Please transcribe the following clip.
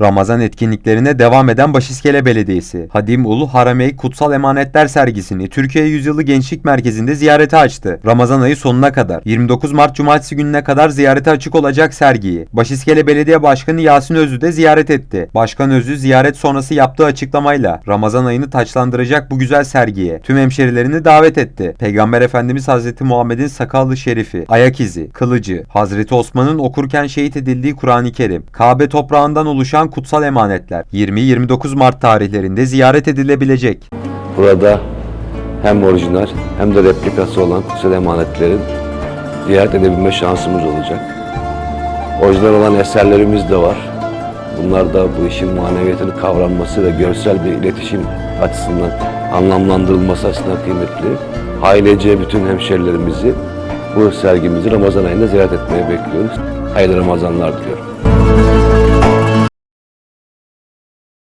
Ramazan etkinliklerine devam eden Başiskele Belediyesi, Hadim Ulu Haramey Kutsal Emanetler sergisini Türkiye Yüzyılı Gençlik Merkezi'nde ziyarete açtı. Ramazan ayı sonuna kadar 29 Mart Cumartesi gününe kadar ziyarete açık olacak sergiyi. Başiskele Belediye Başkanı Yasin Özlü de ziyaret etti. Başkan Özlü ziyaret sonrası yaptığı açıklamayla Ramazan ayını taçlandıracak bu güzel sergiye tüm hemşerilerini davet etti. Peygamber Efendimiz Hazreti Muhammed'in sakallı şerifi, ayak izi, kılıcı, Hazreti Osman'ın okurken şehit edildiği Kur'an-ı Kerim, Kabe toprağından oluşan kutsal emanetler 20-29 Mart tarihlerinde ziyaret edilebilecek. Burada hem orijinal hem de replikası olan kutsal emanetlerin ziyaret edebilme şansımız olacak. Orijinal olan eserlerimiz de var. Bunlar da bu işin maneviyatını kavranması ve görsel bir iletişim açısından anlamlandırılması açısından kıymetli. Ailece bütün hemşerilerimizi bu sergimizi Ramazan ayında ziyaret etmeye bekliyoruz. Hayırlı Ramazanlar diliyorum.